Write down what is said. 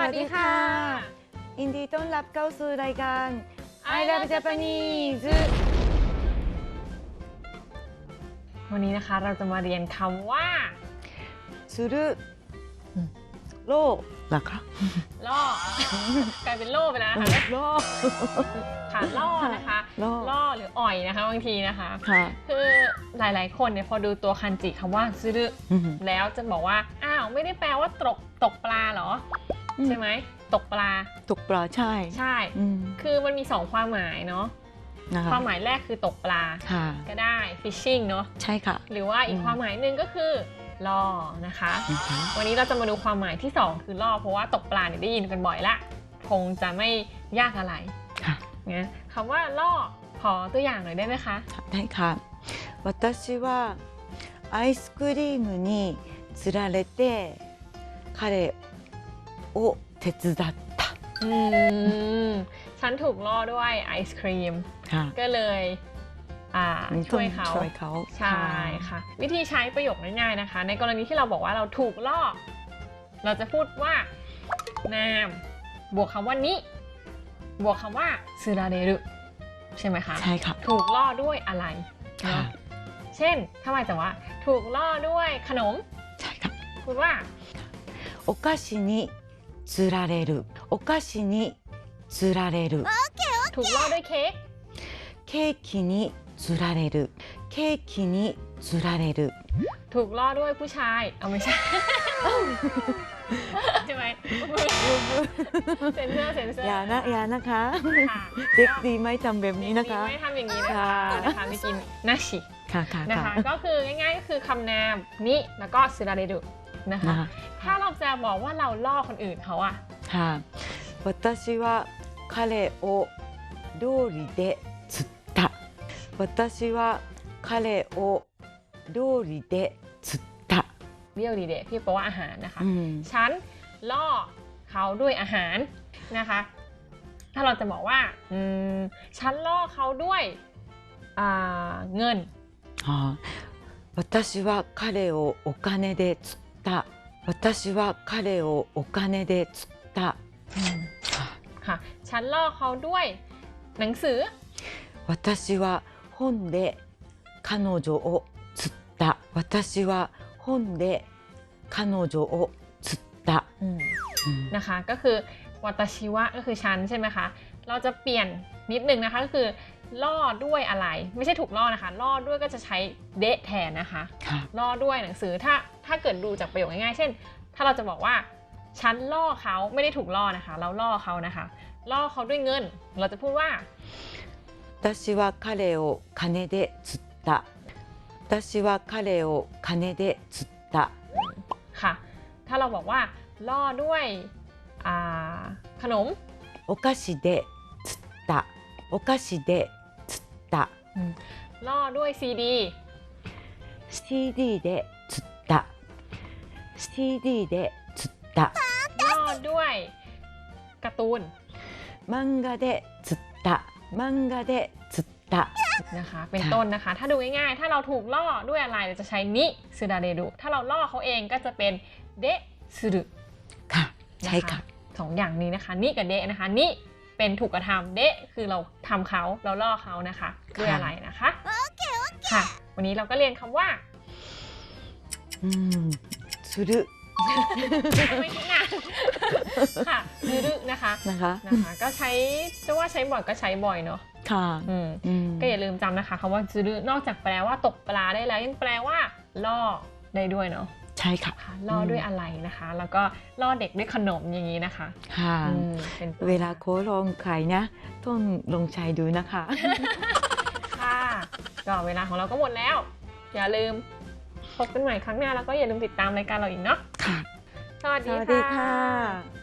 วัสดีค่ะยินดีต้อนรับเข้าสู่รายการ I Love Japanese วันนี้นะคะเราจะมาเรียนคำว่าするโลเหรอคะล่อกลายเป็นโล่ไปแล้วนะคะโลค่ะล่อนะคะล่อล่อหรืออ่อยนะคะบางทีนะคะ ค่ะ คือหลายๆ คนเนี่ยพอดูตัวคันจิคำว่าซึรุอืมแล้วจะบอกว่า อ้าว ไม่ได้แปลว่าตกตกปลาเหรออืม ใช่ไหม ตกปลา ตกปลาใช่ ใช่ อืม คือมันมีสองความหมายเนาะ นะคะ ความหมายแรกคือตกปลา ค่ะ ก็ได้ fishing เนาะ ใช่ค่ะ หรือว่าอีก อืม ความหมายหนึ่งก็คือล่อนะคะ อือฮึ วันนี้เราจะมาดูความหมายที่ 2 คือล่อเพราะว่าตกปลาเนี่ยได้ยินกันบ่อยละคงจะไม่ยากอะไร ค่ะ นะคำว่าล่อขอตัวอย่างหน่อยได้ไหมคะ ได้ค่ะ私はアイスクリームにつられて彼 を手伝った อืม ฉันถูกล่อด้วยไอศครีม ค่ะ ก็เลยอ่าช่วยเขา ช่วยเขา ใช่ค่ะ วิธีใช้ประโยคง่ายๆนะคะ ในกรณีที่เราบอกว่าเราถูกล่อ เราจะพูดว่านามบวกคำว่านิบวกคำว่าซึราเดรุใช่ไหมคะ ใช่ค่ะ ถูกล่อด้วยอะไร ค่ะ เนาะเช่นถ้าหมายแต่ว่า ถูกล่อด้วยขนม ใช่ค่ะ พูดว่า お菓子に つられるお菓子につられる ถูกล่อด้วยเค้ก ケーキにつられるケーキにつられる ถูกล่อด้วยผู้ชาย เอาไม่ใช่ ใช่ไหมเซนเซอร์เซนเซอร์ อย่านะอย่านะคะ ค่ะ เด็กดีไม่ทำแบบนี้นะคะ ไม่ทำอย่างนี้นะคะ ค่ะ นะคะไม่กินนาชิ ค่ะค่ะ นะ ค่ะ คะ ก็คือง่ายๆก็คือคำนามนิแล้วก็ซึราเดดุ นะคะ นะคะ ถ้าเราจะบอกว่าเราล่อคนอื่นเขาอะ ค่ะ私は彼を料理で釣った私は彼を料理で釣った เรียวดีเดที่แปลว่าอาหารนะคะ อืม ฉันล่อเขาด้วยอาหารนะคะ ถ้าเราจะบอกว่าอืมฉันล่อเขาด้วยอ่าเงิน ああ私は彼をお金で釣っ た私は彼をお金で釣ったあ ค่ะ ฉันล่อเขาด้วยหนังสือ 私は本で彼女を釣った私は本で彼女を釣った、うん นะคะ ก็คือวัตชิวะก็คือฉันใช่ไหมคะ เราจะเปลี่ยนนิดนึงนะคะ ก็คือล่อด้วยอะไร ไม่ใช่ถูกล่อนะคะ ล่อด้วยก็จะใช้เดะแทนนะคะ ค่ะ ล่อด้วยหนังสือถ้า ถ้าเกิดดูจากประโยคง่ายๆ เช่น ถ้าเราจะบอกว่า ฉันล่อเขาไม่ได้ถูกล่อนะคะ เราล่อเขานะคะ ล่อเขาด้วยเงิน เราจะพูดว่า 私は彼を金で釣った私は彼を金で釣った ค่ะ ถ้าเราบอกว่าล่อด้วยอ่าขนม お菓子で釣ったお菓子で釣った ล่อด้วยซีดี CD で釣った CD で釣った ล่อด้วยการ์ตูน 漫画で釣った漫画で釣った นะคะ เป็นต้นนะคะ ถ้าดูง่ายๆ ถ้าเราถูกล่อด้วยอะไรเราจะใช้นิซึดาเดดุถ้าเราล่อเขาเองก็จะเป็นเดะซึรุ ค่ะใช่ค่ะ สองอย่างนี้นะคะนี่กับเดะนะคะนี่เป็นถูกกระทำเดะคือเราทำเขาเราล่อเขานะคะด้วยอะไรนะคะค่ะ วันนี้เราก็เรียนคำว่า สุดไม่ทุกงานค่ะซืดนะคะ นะคะ ก็ใช้จะว่าใช้บ่อยก็ใช้บ่อยเนาะค่ะอืมก็อย่าลืมจำนะคะคำว่าซื้อดนอกจากแปลว่าตกปลาได้แล้ว ยังแปลว่าล่อได้ด้วยเนาะใช่ค่ะ ค่ะล่อด้วยอะไรนะคะ แล้วก็ล่อเด็กด้วยขนมอย่างนี้นะคะค่ะเวลาโค้ลงไข่นะ ต้องลงใช้ดูนะคะ ค่ะก็เวลาของเราก็หมดแล้ว อย่าลืม พบกันใหม่ครั้งหน้าแล้วก็อย่าลืมติดตามรายการเราอีกเนาะค่ะ สวัสสดีวัสดีค่ะ ค่ะ